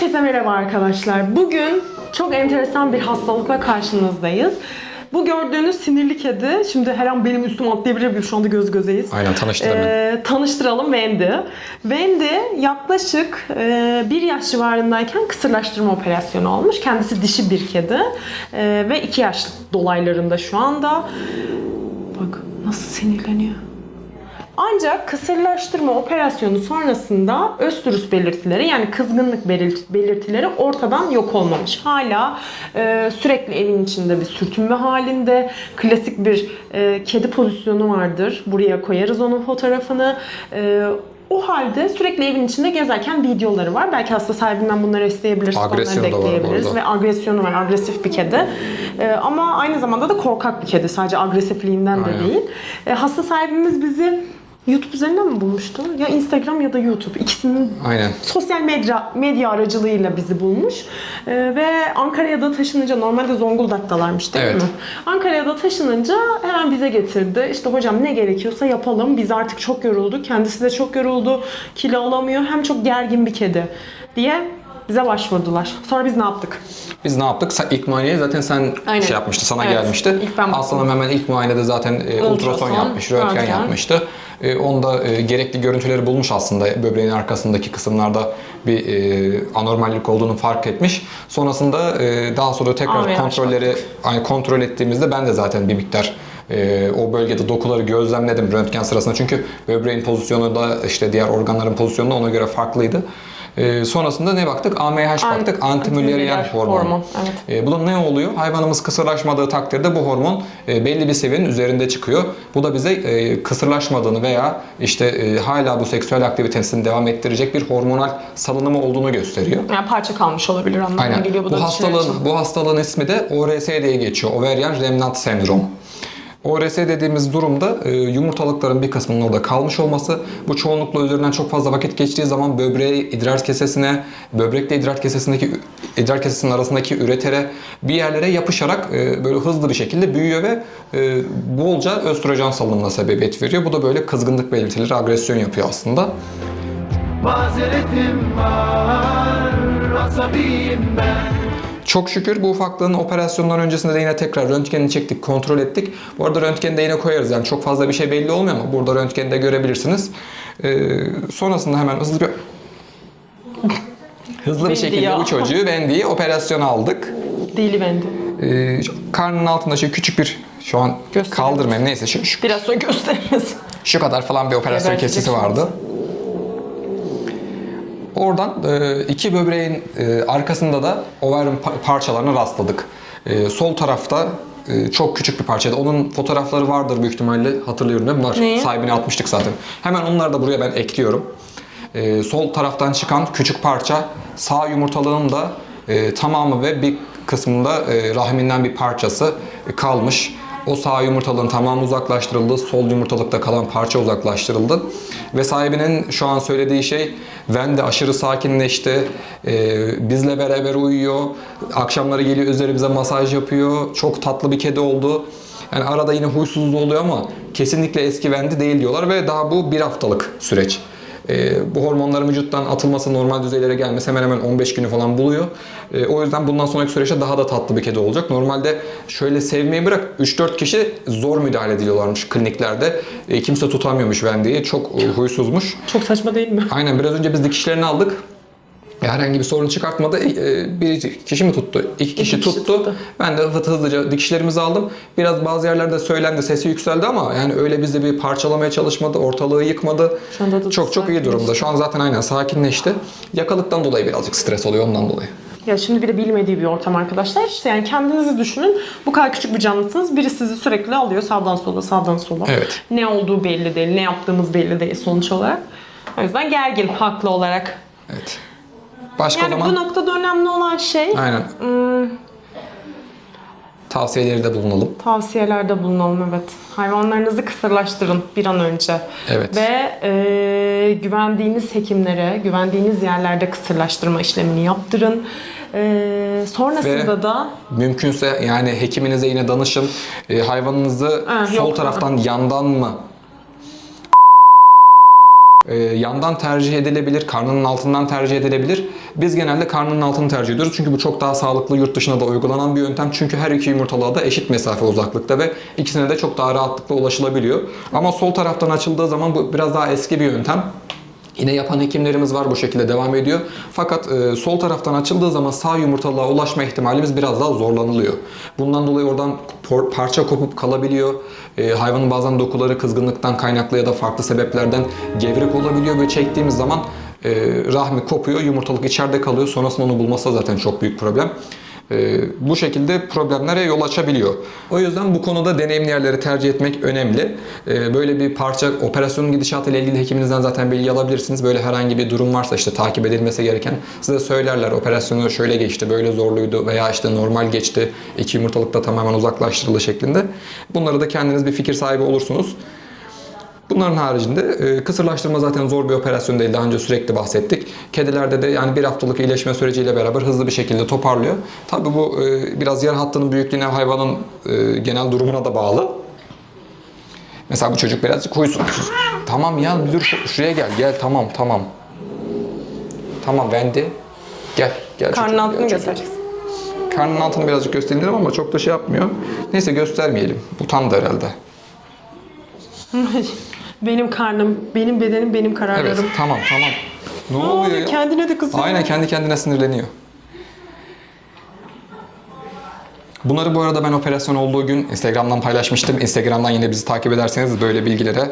Herkese merhaba arkadaşlar. Bugün çok enteresan bir hastalıkla karşınızdayız. Bu gördüğünüz sinirli kedi, şimdi her an benim üstüme atlayabilir bir şu anda göz gözeyiz. Aynen tanıştır hemen. Ee, tanıştıralım Wendy. Wendy yaklaşık e, bir yaş civarındayken kısırlaştırma operasyonu olmuş. Kendisi dişi bir kedi E, ve iki yaş dolaylarında şu anda. Bak nasıl sinirleniyor. Ancak kısırlaştırma operasyonu sonrasında östrüs belirtileri yani kızgınlık belir- belirtileri ortadan yok olmamış. Hala e, sürekli evin içinde bir sürtünme halinde. Klasik bir e, kedi pozisyonu vardır. Buraya koyarız onun fotoğrafını. E, o halde sürekli evin içinde gezerken videoları var. Belki hasta sahibinden bunları isteyebiliriz. Agresyonu onları da var bu ekleyebiliriz. arada. Ve agresyonu var. Agresif bir kedi. E, ama aynı zamanda da korkak bir kedi. Sadece agresifliğinden de Aynen. değil. E, hasta sahibimiz bizi YouTube üzerinden mi bulmuştu? Ya Instagram ya da YouTube. İkisinin Aynen. sosyal medya medya aracılığıyla bizi bulmuş. E, ve Ankara'ya da taşınınca normalde Zonguldak'talarmış değil Evet. mi? Ankara'ya da taşınınca hemen bize getirdi. İşte hocam ne gerekiyorsa yapalım. Biz artık çok yorulduk. Kendisi de çok yoruldu. Kilo alamıyor. Hem çok gergin bir kedi diye bize başvurdular. Sonra biz ne yaptık? Biz ne yaptık? İlk muayeneyi zaten sen Aynen. şey yapmıştı, sana Evet, gelmişti. ilk ben. Aslanım hemen ilk muayenede zaten e, ultrason, Ultrason, yapmış, röntgen, röntgen. yapmıştı. E, onda e, gerekli görüntüleri bulmuş aslında. Böbreğin arkasındaki kısımlarda bir e, anormallik olduğunu fark etmiş. Sonrasında e, daha sonra tekrar AVH kontrolleri yani kontrol ettiğimizde ben de zaten bir miktar e, o bölgede dokuları gözlemledim röntgen sırasında. Çünkü böbreğin pozisyonu da işte diğer organların pozisyonu da ona göre farklıydı. E, sonrasında ne baktık? AMH baktık. Antimülleriyen hormon. hormon, evet. E, bu da ne oluyor? Hayvanımız kısırlaşmadığı takdirde bu hormon e, belli bir seviyenin üzerinde çıkıyor. Bu da bize e, kısırlaşmadığını veya işte e, hala bu seksüel aktivitesini devam ettirecek bir hormonal salınımı olduğunu gösteriyor. Yani parça kalmış olabilir anlamına Aynen. geliyor bu, Bu, da dişler hastalığın bu hastalığın ismi de ORS diye geçiyor. Ovarian Remnant Sendrom. ORS dediğimiz durumda e, yumurtalıkların bir kısmının orada kalmış olması. Bu çoğunlukla üzerinden çok fazla vakit geçtiği zaman böbreğe, idrar kesesine, böbrekle idrar kesesindeki idrar kesesinin arasındaki üretere bir yerlere yapışarak e, böyle hızlı bir şekilde büyüyor ve e, bolca östrojen salınımına sebebiyet veriyor. Bu da böyle kızgınlık belirtileri, agresyon yapıyor aslında. Mazeretim var, ben Çok şükür bu ufaklığın operasyondan öncesinde de yine tekrar röntgenini çektik, kontrol ettik. Bu arada röntgeni de yine koyarız. Yani çok fazla bir şey belli olmuyor ama burada röntgeni de görebilirsiniz. Ee, sonrasında hemen hızlı bir hızlı bir şekilde ya. bu çocuğu Wendy'yi operasyona aldık. Deli bende. Ee, karnının altında şey küçük bir şu an kaldırmayayım neyse şu, şu, Biraz sonra gösteririz. şu kadar falan bir operasyon kesisi vardı. Oradan e, iki böbreğin e, arkasında da overin pa- parçalarına rastladık. E, sol tarafta çok küçük bir parçaydı. Onun fotoğrafları vardır büyük ihtimalle hatırlıyorum değil mi? Var. Neyi? Sahibine atmıştık zaten. Hemen onları da buraya ben ekliyorum. Sol taraftan çıkan küçük parça sağ yumurtalığın da tamamı ve bir kısmında rahiminden bir parçası kalmış. O sağ yumurtalığın tamamı uzaklaştırıldı. Sol yumurtalıkta kalan parça uzaklaştırıldı. Ve sahibinin şu an söylediği şey Wendy aşırı sakinleşti. Ee, bizle beraber uyuyor. Akşamları geliyor üzerimize masaj yapıyor. Çok tatlı bir kedi oldu. Yani arada yine huysuzluğu oluyor ama kesinlikle eski Wendy değil diyorlar ve daha bu bir haftalık süreç. Ee, bu hormonların vücuttan atılması, normal düzeylere gelmesi hemen hemen 15 günü falan buluyor. Ee, o yüzden bundan sonraki süreçte daha da tatlı bir kedi olacak. Normalde şöyle sevmeyi bırak 3-4 kişi zor müdahale ediliyorlarmış kliniklerde. Ee, kimse tutamıyormuş Wendy'yi. Çok e, huysuzmuş. Çok saçma değil mi? Aynen biraz önce biz dikişlerini aldık. Herhangi bir sorun çıkartmadı. E, Bir kişi mi tuttu? İki kişi, kişi tuttu. tuttu. Ben de hızlı- hızlıca dikişlerimizi aldım. Biraz bazı yerlerde söylendi, sesi yükseldi ama yani öyle bizi bir parçalamaya çalışmadı, ortalığı yıkmadı. Şu anda da çok çok iyi durumda. Şu an zaten aynen sakinleşti. Yakalıktan dolayı birazcık stres oluyor ondan dolayı. Ya şimdi bir de bilmediği bir ortam arkadaşlar. İşte yani kendinizi düşünün. Bu kadar küçük bir canlısınız. Biri sizi sürekli alıyor sağdan sola, sağdan sola. Evet. Ne olduğu belli değil, ne yaptığımız belli değil sonuç olarak. O yüzden gergin haklı olarak. Evet. Başka Yani o zaman bu noktada önemli olan şey aynen hmm, tavsiyeleri de bulunalım. tavsiyelerde bulunalım evet. Hayvanlarınızı kısırlaştırın bir an önce. Evet. Ve e, güvendiğiniz hekimlere, güvendiğiniz yerlerde kısırlaştırma işlemini yaptırın. E, sonrasında Ve- da Mümkünse yani hekiminize yine danışın. E, hayvanınızı Ha, sol yok. taraftan yandan mı e, yandan tercih edilebilir, karnının altından tercih edilebilir. Biz genelde karnının altını tercih ediyoruz. Çünkü bu çok daha sağlıklı yurt dışında da uygulanan bir yöntem. Çünkü her iki yumurtalığa da eşit mesafe uzaklıkta ve ikisine de çok daha rahatlıkla ulaşılabiliyor. Ama sol taraftan açıldığı zaman bu biraz daha eski bir yöntem. Yine yapan hekimlerimiz var bu şekilde devam ediyor. Fakat e, sol taraftan açıldığı zaman sağ yumurtalığa ulaşma ihtimalimiz biraz daha zorlanılıyor. Bundan dolayı oradan parça kopup kalabiliyor. E, hayvanın bazen dokuları kızgınlıktan kaynaklı ya da farklı sebeplerden gevrek olabiliyor ve çektiğimiz zaman e, rahmi kopuyor, yumurtalık içeride kalıyor. Sonrasında onu bulması zaten çok büyük problem. Ee, bu şekilde problemlere yol açabiliyor. O yüzden bu konuda deneyimli yerleri tercih etmek önemli. Ee, böyle bir parça operasyonun gidişatı ilgili hekiminizden zaten bilgi alabilirsiniz. Böyle herhangi bir durum varsa işte takip edilmesi gereken size söylerler. Operasyonu şöyle geçti, böyle zorluydu veya işte normal geçti. iki yumurtalık da tamamen uzaklaştırıldı şeklinde. Bunları da kendiniz bir fikir sahibi olursunuz. Bunların haricinde e, kısırlaştırma zaten zor bir operasyon değil. Daha önce sürekli bahsettik. Kedilerde de yani bir haftalık iyileşme süreciyle beraber hızlı bir şekilde toparlıyor. Tabii bu e, biraz yer hattının büyüklüğüne, hayvanın e, genel durumuna da bağlı. Mesela bu çocuk birazcık huysuz. Tamam ya dur şu- şuraya gel. Gel tamam tamam. Tamam Wendy. Gel. gel Karnın çocuğum, altını göstereceksin. Karnının altını birazcık gösterelim ama çok da şey yapmıyor. Neyse göstermeyelim. Utandı herhalde. benim karnım, benim bedenim, benim Evet kararlarım. tamam tamam. Ne Ne oluyor ya? Kendine de kızıyor. Aynen kendi kendine sinirleniyor. Bunları bu arada ben operasyon olduğu gün Instagram'dan paylaşmıştım. Instagram'dan yine bizi takip ederseniz böyle bilgilere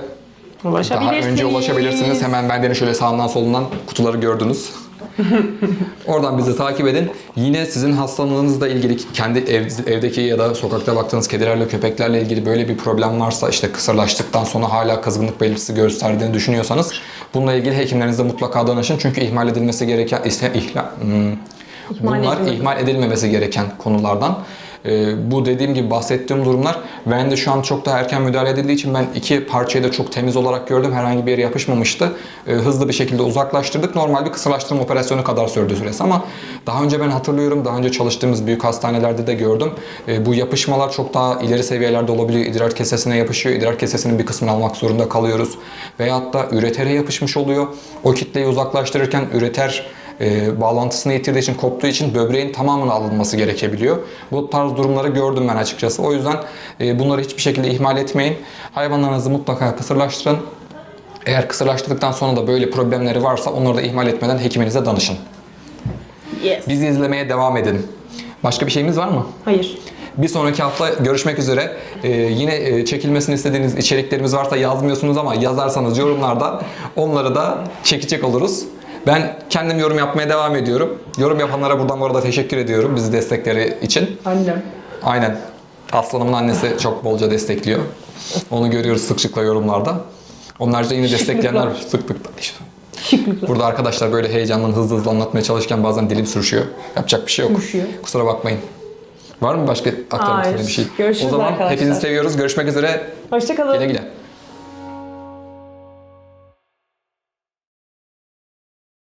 daha önce ulaşabilirsiniz. Hemen benden şöyle sağından solundan kutuları gördünüz. Oradan bizi takip edin. Yine sizin hastalığınızla ilgili kendi ev, evdeki ya da sokakta baktığınız kedilerle köpeklerle ilgili böyle bir problem varsa işte kısırlaştıktan sonra hala kızgınlık belirtisi gösterdiğini düşünüyorsanız bununla ilgili hekimlerinize mutlaka danışın. Çünkü ihmal edilmesi gereken ihla, hmm, İhmal bunlar edilmemesi. ihmal edilmemesi gereken konulardan. Ee, bu dediğim gibi bahsettiğim durumlar ben de şu an çok daha erken müdahale edildiği için ben iki parçayı da çok temiz olarak gördüm. Herhangi bir yere yapışmamıştı. Ee, hızlı bir şekilde uzaklaştırdık. Normal bir kısırlaştırma operasyonu kadar sürdü süresi ama daha önce ben hatırlıyorum. Daha önce çalıştığımız büyük hastanelerde de gördüm. Ee, bu yapışmalar çok daha ileri seviyelerde olabiliyor. İdrar kesesine yapışıyor. İdrar kesesinin bir kısmını almak zorunda kalıyoruz. Veyahut da üretere yapışmış oluyor. O kitleyi uzaklaştırırken üreter e, bağlantısını yitirdiği için, koptuğu için böbreğin tamamının alınması gerekebiliyor. Bu tarz durumları gördüm ben açıkçası. O yüzden e, bunları hiçbir şekilde ihmal etmeyin. Hayvanlarınızı mutlaka kısırlaştırın. Eğer kısırlaştırdıktan sonra da böyle problemleri varsa onları da ihmal etmeden hekiminize danışın. Yes. Bizi izlemeye devam edin. Başka bir şeyimiz var mı? Hayır. Bir sonraki hafta görüşmek üzere. Ee, yine e, çekilmesini istediğiniz içeriklerimiz varsa yazmıyorsunuz ama yazarsanız yorumlarda onları da çekecek oluruz. Ben kendim yorum yapmaya devam ediyorum. Yorum yapanlara buradan bu arada teşekkür ediyorum bizi destekleri için. Annem. Aynen. Aslanımın annesi çok bolca destekliyor. Onu görüyoruz sıklıkla yorumlarda. Onlarca yine destekleyenler sıklıkla. Burada arkadaşlar böyle heyecanla hızlı hızlı anlatmaya çalışırken bazen dilim sürüşüyor. Yapacak bir şey yok. Sürüşüyor. Kusura bakmayın. Var mı başka aktarmak istediğin bir şey? Görüşürüz O zaman arkadaşlar. hepinizi seviyoruz. Görüşmek üzere. Hoşçakalın. Güle güle.